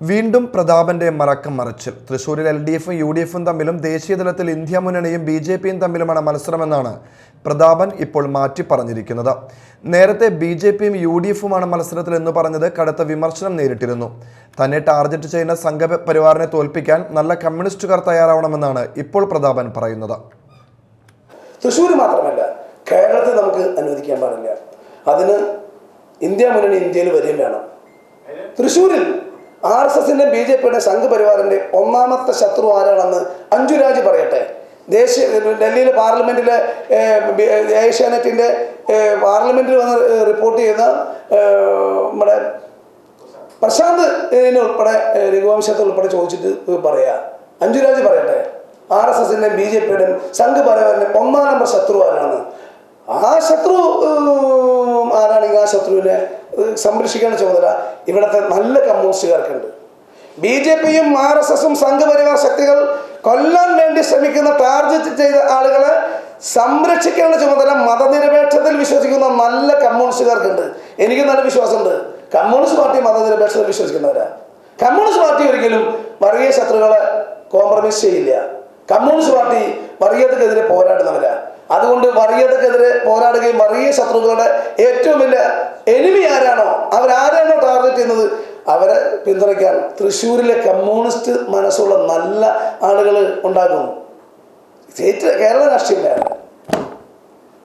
വീണ്ടും പ്രതാപന്റെ മറക്കം മറച്ചിൽ തൃശൂരിൽ എൽ ഡി എഫും യു ഡി എഫും തമ്മിലും ദേശീയതലത്തിൽ ഇന്ത്യ മുന്നണിയും ബി ജെ പിയും തമ്മിലുമാണ് മത്സരമെന്നാണ് പ്രതാപൻ ഇപ്പോൾ മാറ്റി പറഞ്ഞിരിക്കുന്നത്. നേരത്തെ ബി ജെ പിയും യു ഡി എഫുമാണ് മത്സരത്തിൽ എന്ന് പറഞ്ഞത് കടുത്ത വിമർശനം നേരിട്ടിരുന്നു. തന്നെ ടാർഗറ്റ് ചെയ്യുന്ന സംഘപരിവാറിനെ തോൽപ്പിക്കാൻ നല്ല കമ്മ്യൂണിസ്റ്റുകാർ തയ്യാറാവണമെന്നാണ് ഇപ്പോൾ പ്രതാപൻ പറയുന്നത്. തൃശ്ശൂർ മാത്രമല്ല കേരളത്തെ നമുക്ക് അനുവദിക്കാൻ പാടില്ല. അതിന് ഇന്ത്യ മുന്നണി ഇന്ത്യയിൽ വരികയും വേണം. തൃശ്ശൂരിൽ ആർ എസ് എസിന്റെ ബി ജെ പിയുടെ സംഘപരിവാറിന്റെ ഒന്നാമത്തെ ശത്രു ആരാണെന്ന് അഞ്ജുരാജ് പറയട്ടെ. ദേശീയ ഡൽഹിയിലെ പാർലമെന്റിലെ ഏഷ്യാനെറ്റിന്റെ പാർലമെന്റിൽ വന്ന് റിപ്പോർട്ട് ചെയ്ത നമ്മുടെ പ്രശാന്ത് ഉൾപ്പെടെ രഘുവംശത്തിൽ രഘുവംശത്തെ ഉൾപ്പെടെ ചോദിച്ചിട്ട് പറയാ. അഞ്ജുരാജ് പറയട്ടെ ആർ എസ് എസിന്റെ ബി ജെ പിയുടെ സംഘപരിവാറിന്റെ ഒന്നാം നമ്പർ ശത്രു ആരാണ്? ആ ശത്രു ശത്രുവിനെ സംരക്ഷിക്കേണ്ട ചുമതല ഇവിടുത്തെ നല്ല കമ്മ്യൂണിസ്റ്റുകാർക്കുണ്ട്. ബി ജെ പിയും ആർ എസ് എസും സംഘപരിവാർ ശക്തികൾ കൊല്ലാൻ വേണ്ടി ശ്രമിക്കുന്ന ടാർഗറ്റ് ചെയ്ത ആളുകളെ സംരക്ഷിക്കേണ്ട ചുമതല മതനിരപേക്ഷതയിൽ വിശ്വസിക്കുന്ന നല്ല കമ്മ്യൂണിസ്റ്റുകാർക്കുണ്ട്. എനിക്ക് നല്ല വിശ്വാസമുണ്ട്. കമ്മ്യൂണിസ്റ്റ് പാർട്ടി മതനിരപേക്ഷതയിൽ വിശ്വസിക്കുന്നവരാ. കമ്മ്യൂണിസ്റ്റ് പാർട്ടി ഒരിക്കലും വർഗീയ ശത്രുക്കളെ കോംപ്രമൈസ് ചെയ്യില്ല. കമ്മ്യൂണിസ്റ്റ് പാർട്ടി വർഗീയതക്കെതിരെ പോരാടുന്നവരാ. അതുകൊണ്ട് വറിയതക്കെതിരെ പോരാടുകയും വറിയ ശത്രുക്കളുടെ ഏറ്റവും വലിയ എനിമി ആരാണോ അവരാരാണോ ടാർഗറ്റ് ചെയ്യുന്നത്? അവരെ പിന്തുണയ്ക്കാൻ തൃശ്ശൂരിലെ കമ്മ്യൂണിസ്റ്റ് മനസ്സുള്ള നല്ല ആളുകൾ ഉണ്ടാകുന്നു. കേരള രാഷ്ട്രീയം